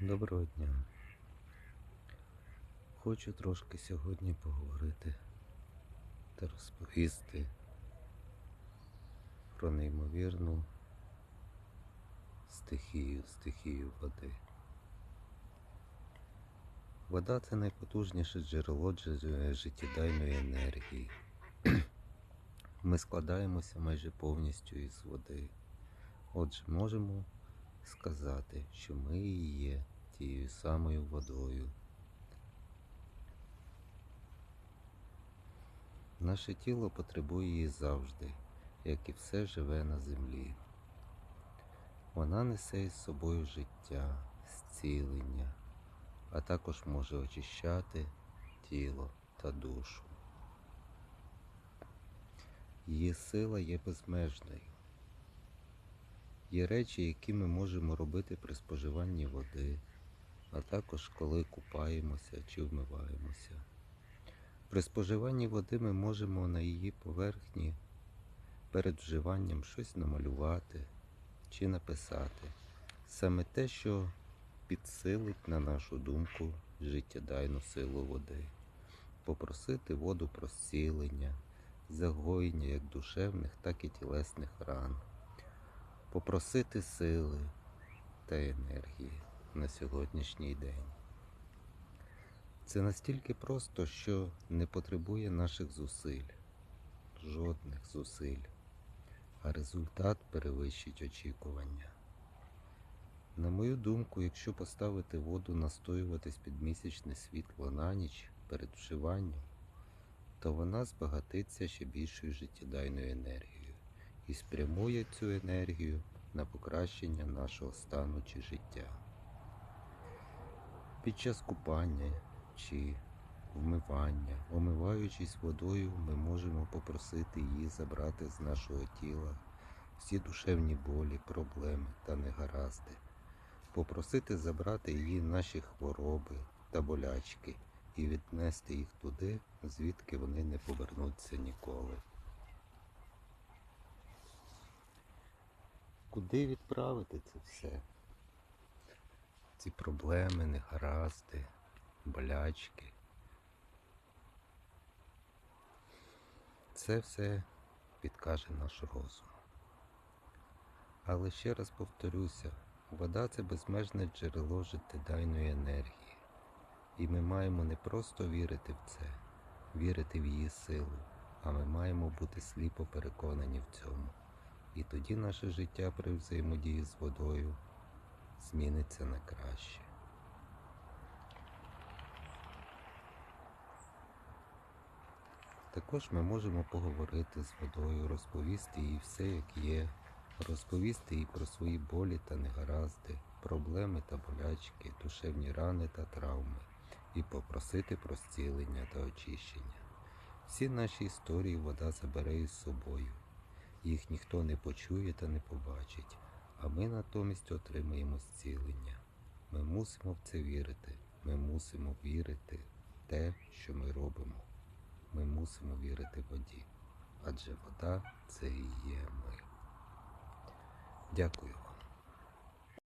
Доброго дня. Хочу трошки сьогодні поговорити та розповісти про неймовірну стихію, стихію води. Вода це найпотужніше джерело життєдайної енергії. Ми складаємося майже повністю із води. Отже, можемо сказати, що ми і є тією самою водою. Наше тіло потребує її завжди, як і все живе на землі. Вона несе із собою життя, зцілення, а також може очищати тіло та душу. Її сила є безмежною. Є речі, які ми можемо робити при споживанні води, а також коли купаємося чи вмиваємося. При споживанні води ми можемо на її поверхні перед вживанням щось намалювати чи написати. Саме те, що підсилить, на нашу думку, життєдайну силу води. Попросити воду про зцілення, загоєння як душевних, так і тілесних ран попросити сили та енергії на сьогоднішній день. Це настільки просто, що не потребує наших зусиль, жодних зусиль, а результат перевищить очікування. На мою думку, якщо поставити воду настоюватись під місячне світло на ніч перед вживанням, то вона збагатиться ще більшою життєдайною енергією і спрямує цю енергію на покращення нашого стану чи життя. Під час купання чи вмивання, омиваючись водою, ми можемо попросити її забрати з нашого тіла всі душевні болі, проблеми та негаразди, попросити забрати її наші хвороби та болячки і віднести їх туди, звідки вони не повернуться ніколи. Куди відправити це все? Ці проблеми, негаразди, болячки. Це все підкаже наш розум. Але ще раз повторюся, вода це безмежне джерело життєдайної енергії. І ми маємо не просто вірити в це, вірити в її силу, а ми маємо бути сліпо переконані в цьому. І тоді наше життя при взаємодії з водою зміниться на краще. Також ми можемо поговорити з водою, розповісти їй все, як є, розповісти їй про свої болі та негаразди, проблеми та болячки, душевні рани та травми, і попросити про зцілення та очищення. Всі наші історії вода забере із собою. Їх ніхто не почує та не побачить, а ми натомість отримаємо зцілення. Ми мусимо в це вірити. Ми мусимо вірити в те, що ми робимо. Ми мусимо вірити воді, адже вода це і є ми. Дякую.